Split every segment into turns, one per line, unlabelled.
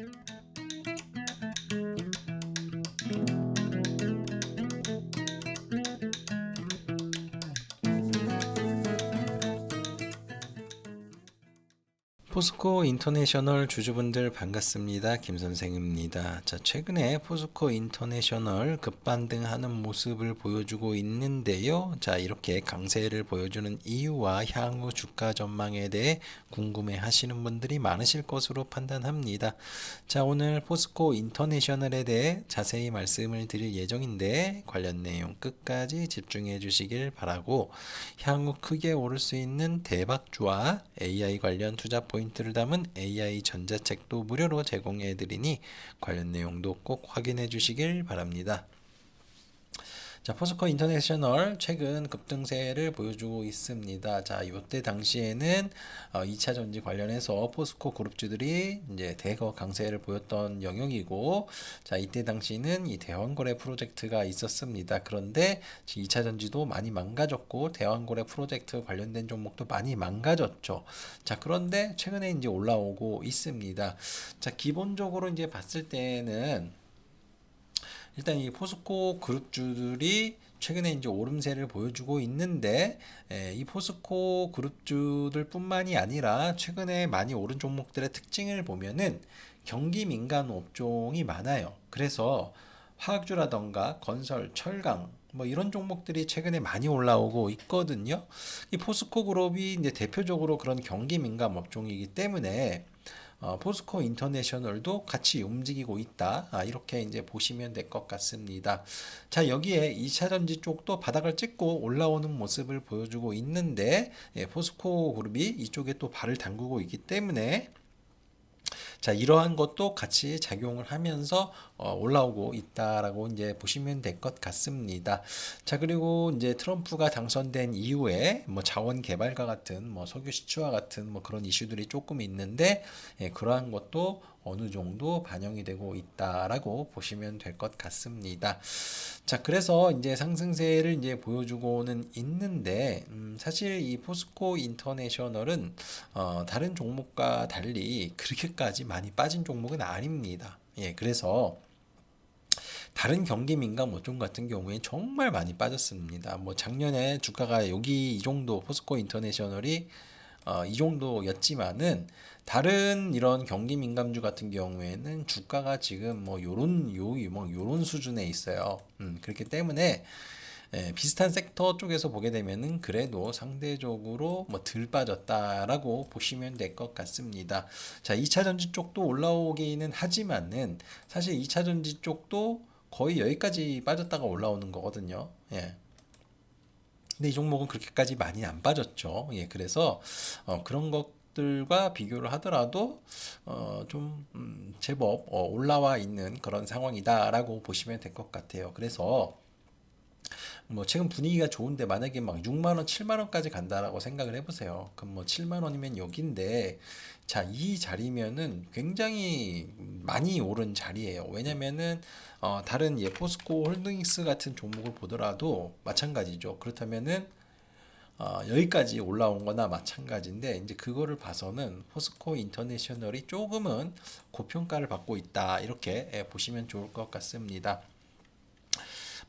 Thank you. 포스코 인터내셔널 주주분들 반갑습니다. 김 선생입니다. 자, 최근에 포스코 인터내셔널 급반등하는 모습을 보여주고 있는데요. 자, 이렇게 강세를 보여주는 이유와 향후 주가 전망에 대해 궁금해 하시는 분들이 많으실 것으로 판단합니다. 자, 오늘 포스코 인터내셔널에 대해 자세히 말씀을 드릴 예정인데 관련 내용 끝까지 집중해 주시길 바라고 향후 크게 오를 수 있는 대박주와 AI 관련 투자 포인트 를 담은 AI 전자책도 무료로 제공해 드리니 관련 내용도 꼭 확인해 주시길 바랍니다. 자, 포스코 인터내셔널 최근 급등세를 보여주고 있습니다. 자, 이때 당시에는 어, 2차 전지 관련해서 포스코 그룹주들이 이제 대거 강세를 보였던 영역이고, 자, 이때 당시는 이 대왕거래 프로젝트가 있었습니다. 그런데 2차 전지도 많이 망가졌고, 대왕거래 프로젝트 관련된 종목도 많이 망가졌죠. 자, 그런데 최근에 이제 올라오고 있습니다. 자, 기본적으로 이제 봤을 때는 일단 이 포스코 그룹주들이 최근에 이제 오름세를 보여주고 있는데 에, 이 포스코 그룹주들 뿐만이 아니라 최근에 많이 오른 종목들의 특징을 보면은 경기 민감 업종이 많아요. 그래서 화학주라던가 건설, 철강 뭐 이런 종목들이 최근에 많이 올라오고 있거든요. 이 포스코 그룹이 이제 대표적으로 그런 경기 민감 업종이기 때문에 어, 포스코 인터내셔널도 같이 움직이고 있다. 아, 이렇게 이제 보시면 될 것 같습니다. 자, 여기에 2차 전지 쪽도 바닥을 찍고 올라오는 모습을 보여주고 있는데, 예, 포스코 그룹이 이쪽에 또 발을 담그고 있기 때문에, 자, 이러한 것도 같이 작용을 하면서 어, 올라오고 있다라고 이제 보시면 될 것 같습니다. 자, 그리고 이제 트럼프가 당선된 이후에 뭐 자원 개발과 같은 뭐 석유 시추와 같은 뭐 그런 이슈들이 조금 있는데 예, 그러한 것도 어느 정도 반영이 되고 있다라고 보시면 될 것 같습니다. 자, 그래서 이제 상승세를 이제 보여주고는 있는데, 음, 사실 이 포스코 인터내셔널은 어, 다른 종목과 달리 그렇게까지 많이 빠진 종목은 아닙니다. 예, 그래서 다른 경기 민감 업종 같은 경우에 정말 많이 빠졌습니다. 뭐 작년에 주가가 여기 이 정도 포스코 인터내셔널이 어, 이 정도였지만은 다른 이런 경기 민감주 같은 경우에는 주가가 지금 뭐 요런 요뭐 요런 수준에 있어요. 음, 그렇기 때문에 예, 비슷한 섹터 쪽에서 보게 되면은 그래도 상대적으로 뭐 덜 빠졌다라고 보시면 될 것 같습니다. 자, 2차 전지 쪽도 올라오기는 하지만은 사실 2차 전지 쪽도 거의 여기까지 빠졌다가 올라오는 거거든요. 예. 근데 이 종목은 그렇게까지 많이 안 빠졌죠. 예, 그래서 어, 그런 것들과 비교를 하더라도 어, 좀 음, 제법 어, 올라와 있는 그런 상황이다라고 보시면 될 것 같아요. 그래서 뭐 최근 분위기가 좋은데 만약에 막 6만 원, 7만 원까지 간다라고 생각을 해보세요. 그럼 뭐 7만 원이면 여기인데 자, 이 자리면은 굉장히 많이 오른 자리예요. 왜냐면은 어, 다른 예 포스코 홀딩스 같은 종목을 보더라도 마찬가지죠. 그렇다면은 어, 여기까지 올라온 거나 마찬가지인데 이제 그거를 봐서는 포스코 인터내셔널이 조금은 고평가를 받고 있다. 이렇게 예, 보시면 좋을 것 같습니다.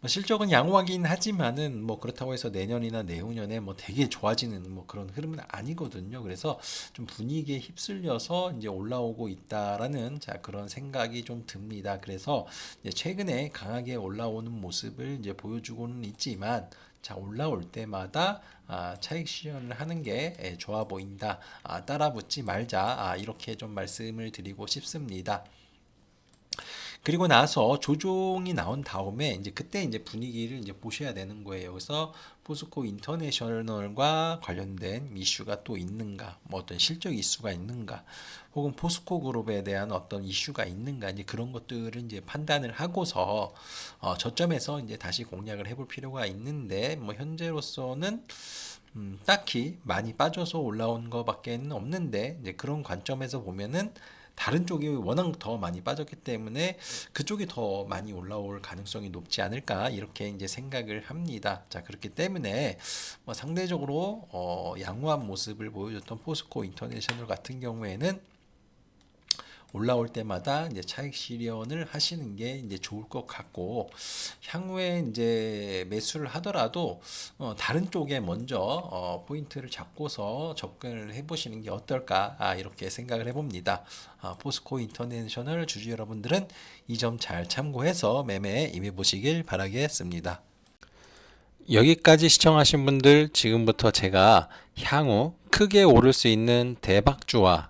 뭐 실적은 양호하긴 하지만은 뭐 그렇다고 해서 내년이나 내후년에 뭐 되게 좋아지는 뭐 그런 흐름은 아니거든요. 그래서 좀 분위기에 휩쓸려서 이제 올라오고 있다라는 자 그런 생각이 좀 듭니다. 그래서 최근에 강하게 올라오는 모습을 이제 보여주고는 있지만 자 올라올 때마다 아, 차익 실현을 하는 게 예, 좋아 보인다. 아, 따라 붙지 말자. 아, 이렇게 좀 말씀을 드리고 싶습니다. 그리고 나서 조종이 나온 다음에 이제 그때 이제 분위기를 이제 보셔야 되는 거예요. 그래서 포스코 인터내셔널과 관련된 이슈가 또 있는가, 뭐 어떤 실적 이슈가 있는가, 혹은 포스코 그룹에 대한 어떤 이슈가 있는가, 이제 그런 것들을 이제 판단을 하고서 어, 저점에서 이제 다시 공략을 해볼 필요가 있는데, 뭐 현재로서는 음, 딱히 많이 빠져서 올라온 것밖에는 없는데, 이제 그런 관점에서 보면은 다른 쪽이 워낙 더 많이 빠졌기 때문에 그쪽이 더 많이 올라올 가능성이 높지 않을까 이렇게 이제 생각을 합니다. 자 그렇기 때문에 뭐 상대적으로 어, 양호한 모습을 보여줬던 포스코 인터내셔널 같은 경우에는 올라올 때마다 이제 차익 실현을 하시는 게 이제 좋을 것 같고 향후에 이제 매수를 하더라도 어, 다른 쪽에 먼저 어, 포인트를 잡고서 접근을 해보시는 게 어떨까 아, 이렇게 생각을 해봅니다. 아, 포스코 인터내셔널 주주 여러분들은 이 점 잘 참고해서 매매에 임해 보시길 바라겠습니다. 여기까지 시청하신 분들 지금부터 제가 향후 크게 오를 수 있는 대박주와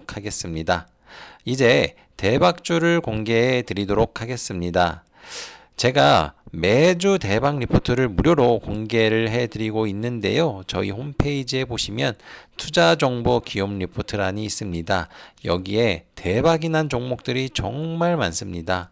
드리도록 하겠습니다. 이제 대박주를 공개해 드리도록 하겠습니다. 제가 매주 대박 리포트를 무료로 공개를 해 드리고 있는데요. 저희 홈페이지에 보시면 투자 정보 기업 리포트란이 있습니다. 여기에 대박이 난 종목들이 정말 많습니다.